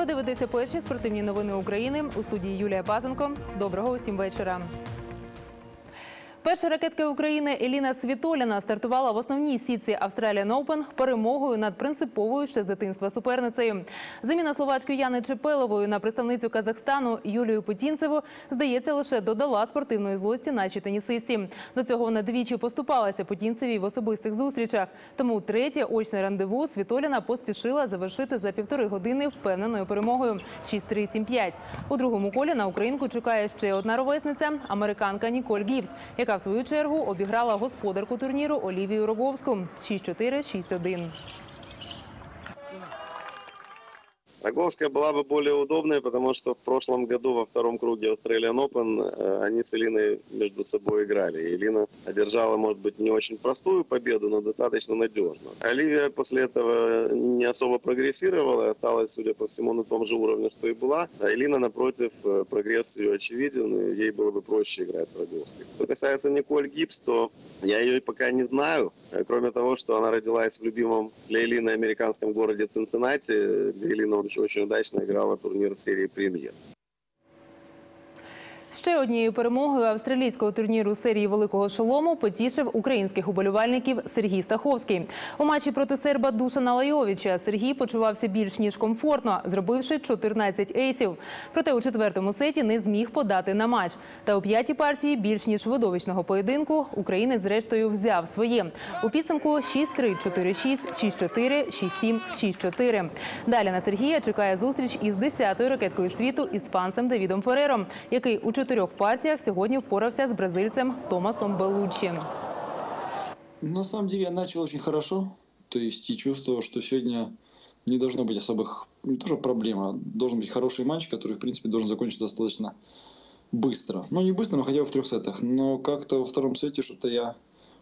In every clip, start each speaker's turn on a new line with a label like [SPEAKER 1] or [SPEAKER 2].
[SPEAKER 1] Ви дивитеся перші спортивні новини України у студії Юлія Пазенко. Доброго усім вечора. Перша ракетка України Еліна Світоліна стартувала в основній сітці Australian Open перемогою над принциповою ще з дитинства суперницею. Заміна словачки Яни Чепелової на представницю Казахстану Юлію Путінцеву, здається, лише додала спортивної злості нашій тенісисті. До цього вона двічі поступалася Путінцевій в особистих зустрічах. Тому третє очне рандеву Світоліна поспішила завершити за півтори години впевненою перемогою 6-3-7-5. У другому колі на українку чекає ще одна ровесниця – американка Ніколь Гібс, яка в свою чергу обіграла господарку турніру Олівію Роговську 6-4, 6-1.
[SPEAKER 2] Роговская была бы более удобной, потому что в прошлом году во втором круге Australian Open э, они с Элиной между собой играли. И Элина одержала, может быть, не очень простую победу, но достаточно надежно. Оливия после этого не особо прогрессировала осталась, судя по всему, на том же уровне, что и была. А Элина, напротив, э, прогресс ее очевиден, и ей было бы проще играть с Роговской. Что касается Николь Гибс, то я ее пока не знаю. Э, Кроме того, что она родилась в любимом для Элины американском городе Цинциннати, где Элина очень- очень удачно играла турнир серии премьер.
[SPEAKER 1] Ще однією перемогою австралійського турніру серії Великого Шолому потішив українських уболівальників Сергій Стаховський. У матчі проти серба Душана Лайовича Сергій почувався більш ніж комфортно, зробивши 14 ейсів. Проте у четвертому сеті не зміг подати на матч. Та у п'ятій партії більш ніж видовищного поєдинку українець зрештою взяв своє. У підсумку 6-3, 4-6, 6-4, 6-7, 6-4. Далі на Сергія чекає зустріч із 10-ю ракеткою світу іспанцем Давідом Ферером, який у чотирьох партіях сьогодні впорався з бразильцем Томасом Белучі.
[SPEAKER 3] На самом деле я начал очень хорошо, то есть и чувствовал, что сегодня не должно быть особых, не тоже проблема, должен быть хороший матч, который, в принципе, должен закончиться достаточно быстро. Ну, не быстро, но хотя бы в трех сетах. Но как-то во втором сете что-то я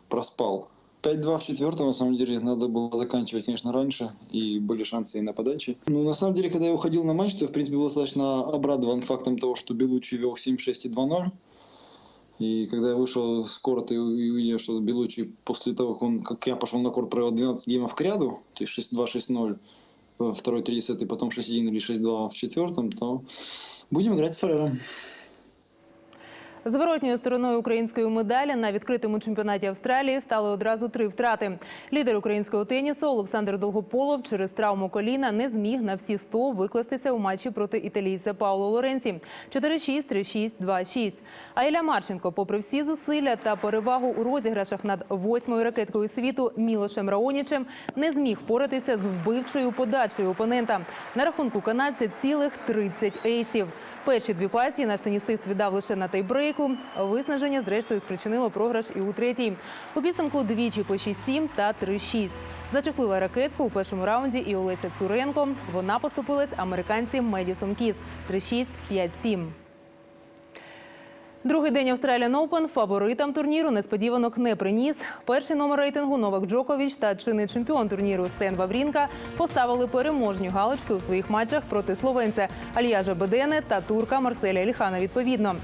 [SPEAKER 3] проспал. 5-2 в четвертом, на самом деле, надо было заканчивать, конечно, раньше, и были шансы и на подаче. Ну, на самом деле, когда я уходил на матч, то, в принципе, был достаточно обрадован фактом того, что Белучи вел 7-6 и 2-0. И когда я вышел с корта и увидел, что Белучи после того, как, он, как я пошел на корт, провел 12 геймов к ряду, то есть 6-2, 6-0 во второй три сета, и потом 6-1 или 6-2 в четвертом, то будем играть с Феррером.
[SPEAKER 1] Зворотньою стороною української медалі на відкритому чемпіонаті Австралії стали одразу три втрати. Лідер українського тенісу Олександр Долгополов через травму коліна не зміг на всі 100 викластися у матчі проти італійця Пауло Лоренці 4-6, 3-6, 2-6. А Ілля Марченко, попри всі зусилля та перевагу у розіграшах над восьмою ракеткою світу Мілошем Раонічем, не зміг впоратися з вбивчою подачею опонента. На рахунку канадця цілих 30 ейсів. Перші дві партії наш тенісист віддав лише на тайбрейку. Виснаження, зрештою, спричинило програш і у третій. У підсумку двічі по 6-7 та 3-6. Зачепила ракетку у першому раунді і Олеся Цуренко. Вона поступилась американці Медісон Кіс 3-6, 5-7. Другий день Australian Open фаворитам турніру несподіванок не приніс. Перший номер рейтингу Новак Джокович та чинний чемпіон турніру Стен Ваврінка поставили переможні галочки у своїх матчах проти словенця Альяжа Бедене та турка Марселя Ільхана відповідно.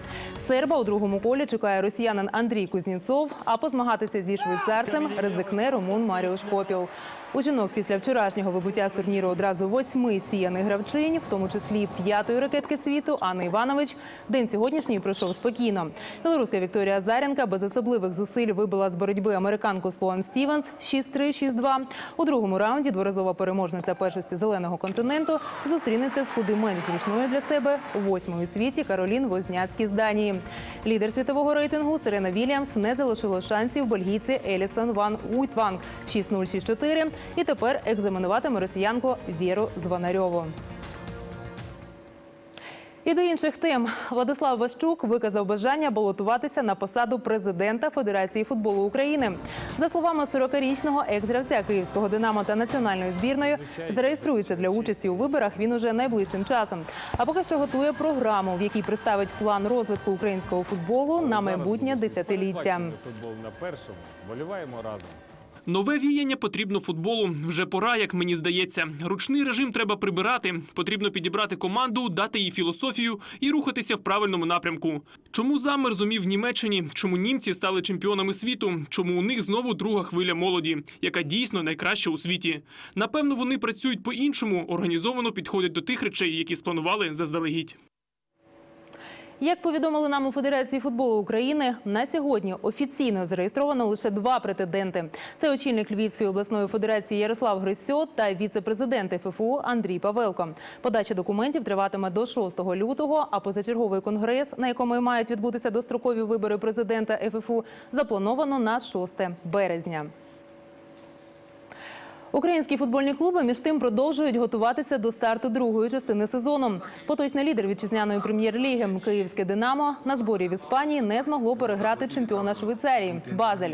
[SPEAKER 1] Серба у другому колі чекає росіянин Андрій Кузнєцов, а позмагатися зі швейцарцем ризикне румун Маріуш Попіл. У жінок після вчорашнього вибуття з турніру одразу восьми сіяних гравчинь, в тому числі п'ятої ракетки світу Анна Іванович. День сьогоднішній пройшов спокійно. Білоруська Вікторія Заренка без особливих зусиль вибила з боротьби американку Слоан Стівенс 6-3, 6-2. У другому раунді дворазова переможниця першості зеленого континенту зустрінеться з куди менш зручною для себе восьмою світі Каролін Возняцький з Данії. Лідер світового рейтингу Серена Вільямс не залишило шансів бельгійці Елісон Ван Уйтванг 6-0, 6-4 і тепер екзаменуватиме росіянку Віру Звонарьову. І до інших тем Владислав Ващук виказав бажання балотуватися на посаду президента Федерації футболу України. За словами 40-річного екс-гравця київського динамо та національної збірної, зареєструється для участі у виборах він уже найближчим часом. А поки що готує програму, в якій представить план розвитку українського футболу на майбутнє десятиліття.
[SPEAKER 4] Футбол на першому. Боліваємо разом. Нове віяння потрібно футболу. Вже пора, як мені здається. Ручний режим треба прибирати. Потрібно підібрати команду, дати їй філософію і рухатися в правильному напрямку. Чому замер зумів в Німеччині? Чому німці стали чемпіонами світу? Чому у них знову друга хвиля молоді, яка дійсно найкраща у світі? Напевно, вони працюють по-іншому, організовано підходять до тих речей, які спланували заздалегідь.
[SPEAKER 1] Як повідомили нам у Федерації футболу України, на сьогодні офіційно зареєстровано лише два претенденти. Це очільник Львівської обласної федерації Ярослав Грисьо та віце-президент ФФУ Андрій Павелко. Подача документів триватиме до 6 лютого, а позачерговий конгрес, на якому і мають відбутися дострокові вибори президента ФФУ, заплановано на 6 березня. Українські футбольні клуби між тим продовжують готуватися до старту другої частини сезону. Поточний лідер вітчизняної прем'єр-ліги Київське Динамо на зборі в Іспанії не змогло переграти чемпіона Швейцарії Базель.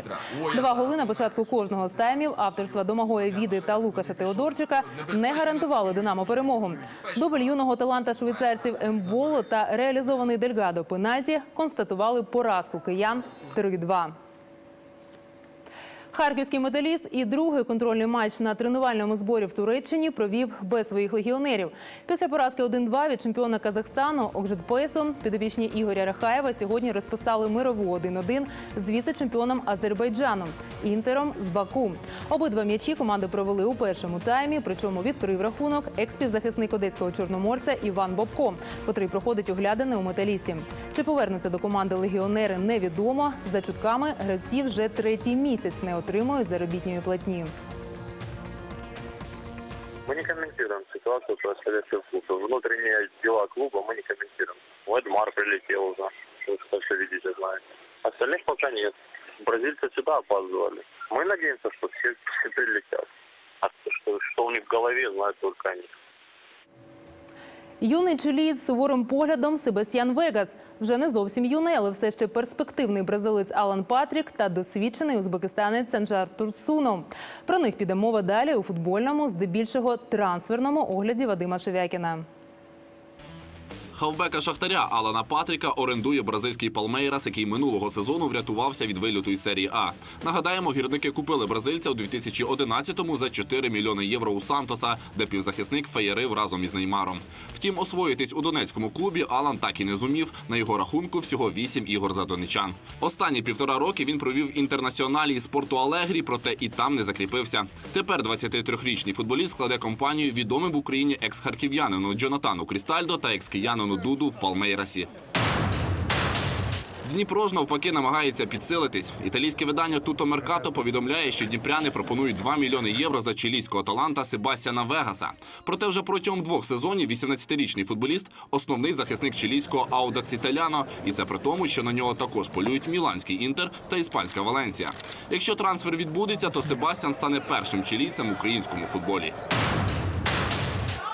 [SPEAKER 1] Два голи на початку кожного з таймів авторства Домагоя Віди та Лукаша Теодорчика не гарантували Динамо перемогу. Дубль юного таланта швейцарців Емболо та реалізований Дельгадо пенальті констатували поразку киян 3-2. Харківський металіст і другий контрольний матч на тренувальному зборі в Туреччині провів без своїх легіонерів. Після поразки 1-2 від чемпіона Казахстану Окжетпесом підопічні Ігоря Рахаєва сьогодні розписали мирову 1-1 з віце-чемпіоном Азербайджану Інтером з Баку. Обидва м'ячі команди провели у першому таймі, причому відкрив рахунок екс-півзахисник одеського чорноморця Іван Бобко, котрий проходить оглядини у металісті. Чи повернуться до команди легіонери, невідомо. За чутками гравці вже третій місяць не отримують заробітної платні.
[SPEAKER 5] Мы не комментируем ситуацию, происходящую в клубе. Внутренние дела клуба мы не комментируем. Эдмар прилетел уже, вы что все видите, знаете. Остальных пока нет. Бразильцы всегда опаздывали. Мы надеемся, что все, все прилетят. А что, что у них в голове, знают только они.
[SPEAKER 1] Юний чилієць з суворим поглядом Себастьян Вегас. Вже не зовсім юний, але все ще перспективний бразилець Алан Патрік та досвідчений узбекистанець Санжар Турсуно. Про них піде мова далі у футбольному, здебільшого трансферному огляді Вадима Шевякіна.
[SPEAKER 6] Хавбека Шахтаря Алана Патріка орендує бразильський Палмейрас, який минулого сезону врятувався від виліту із серії А. Нагадаємо, гірники купили бразильця у 2011-му за 4 мільйони євро у Сантоса, де півзахисник феєрив разом із Неймаром. Втім, освоїтись у донецькому клубі Алан так і не зумів. На його рахунку всього 8 ігор за донечан. Останні півтора роки він провів інтернаціоналі із Порту Алегрі, проте і там не закріпився. Тепер 23-річний футболіст складе компанію відомим в Україні екс-харків'янину Джонатану Крістальдо та екс-киянину Дуду в Палмейрасі. Дніпро ж навпаки намагається підсилитись. Італійське видання Туто Меркато повідомляє, що дніпряни пропонують 2 мільйони євро за чилійського таланта Себастьяна Вегаса. Проте вже протягом двох сезонів 18-річний футболіст основний захисник чилійського Аудакс Італяно, і це при тому, що на нього також полюють міланський інтер та іспанська Валенсія. Якщо трансфер відбудеться, то Себастьян стане першим чилійцем в українському футболі.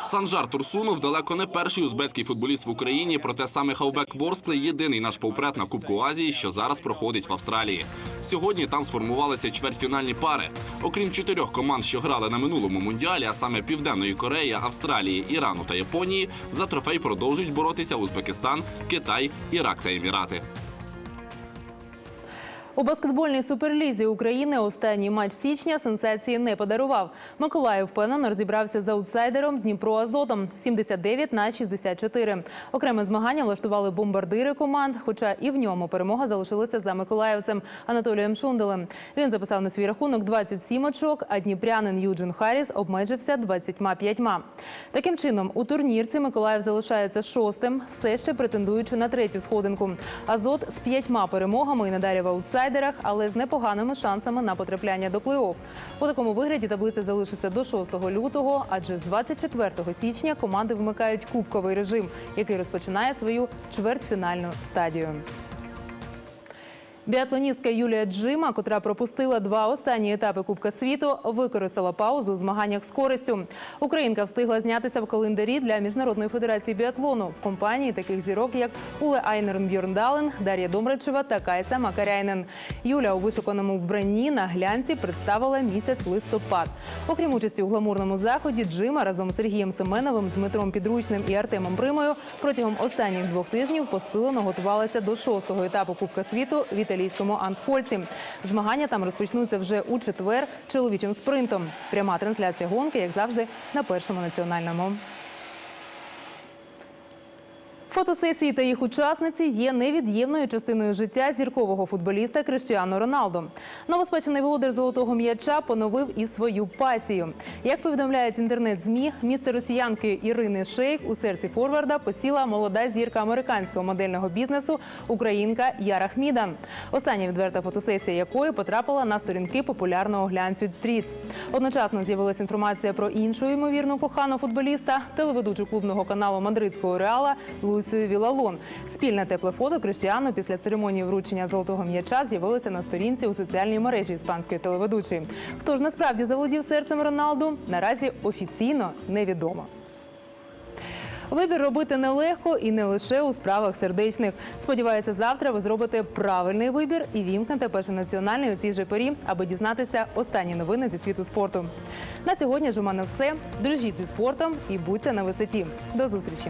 [SPEAKER 6] Санжар Турсунов далеко не перший узбецький футболіст в Україні, проте саме Хавбек Ворскли єдиний наш повпред на Кубку Азії, що зараз проходить в Австралії. Сьогодні там сформувалися чвертьфінальні пари. Окрім чотирьох команд, що грали на минулому мундіалі, а саме Південної Кореї, Австралії, Ірану та Японії, за трофей продовжують боротися Узбекистан, Китай, Ірак та Емірати.
[SPEAKER 1] У баскетбольній суперлізі України останній матч січня сенсації не подарував. Миколаїв впевнено розібрався з аутсайдером Дніпро Азотом 79 на 64. Окреме змагання влаштували бомбардири команд, хоча і в ньому перемога залишилася за миколаївцем Анатолієм Шунделем. Він записав на свій рахунок 27 очок, а дніпрянин Юджин Харріс обмежився 25. Таким чином, у турнірці Миколаїв залишається шостим, все ще претендуючи на третю сходинку. Азот з п'ятьма перемогами і надалі в аутсайдерах, але з непоганими шансами на потрапляння до плей-офф. У такому вигляді таблиця залишиться до 6 лютого, адже з 24 січня команди вмикають кубковий режим, який розпочинає свою чвертьфінальну стадію. Біатлоністка Юлія Джима, котра пропустила два останні етапи Кубка світу, використала паузу у змаганнях з користю. Українка встигла знятися в календарі для міжнародної федерації біатлону в компанії таких зірок, як Уле Айнерн Бьорндален, Дар'я Домрачева та Кайса Макаряйнен. Юля у вишуканому вбранні на глянці представила місяць листопад. Окрім участі у гламурному заході, Джима разом з Сергієм Семеновим, Дмитром Підручним і Артемом Примою протягом останніх двох тижнів посилено готувалася до шостого етапу Кубка світу в італійському Антхольці. Змагання там розпочнуться вже у четвер чоловічим спринтом. Пряма трансляція гонки, як завжди, на першому національному. Фотосесії та їх учасниці є невід'ємною частиною життя зіркового футболіста Криштіану Роналду. Новоспечений володар золотого м'яча поновив і свою пасію. Як повідомляють інтернет-змі, місце росіянки Ірини Шейк у серці форварда посіла молода зірка американського модельного бізнесу українка Яра Хмідан. Остання відверта фотосесія якої потрапила на сторінки популярного глянцю Тріц. Одночасно з'явилася інформація про іншу ймовірну кохану футболіста, телеведучу клубного каналу мадридського реала Лусію Вілалон. Спільне тепле фото Криштіану після церемонії вручення золотого м'яча з'явилося на сторінці у соціальній мережі іспанської телеведучої. Хто ж насправді заволодів серцем Роналду, наразі офіційно невідомо. Вибір робити нелегко і не лише у справах сердечних. Сподіваюся, завтра ви зробите правильний вибір і вімкнете перший національний у цій же порі, аби дізнатися останні новини зі світу спорту. На сьогодні ж у мене все. Дружіть зі спортом і будьте на висоті. До зустрічі.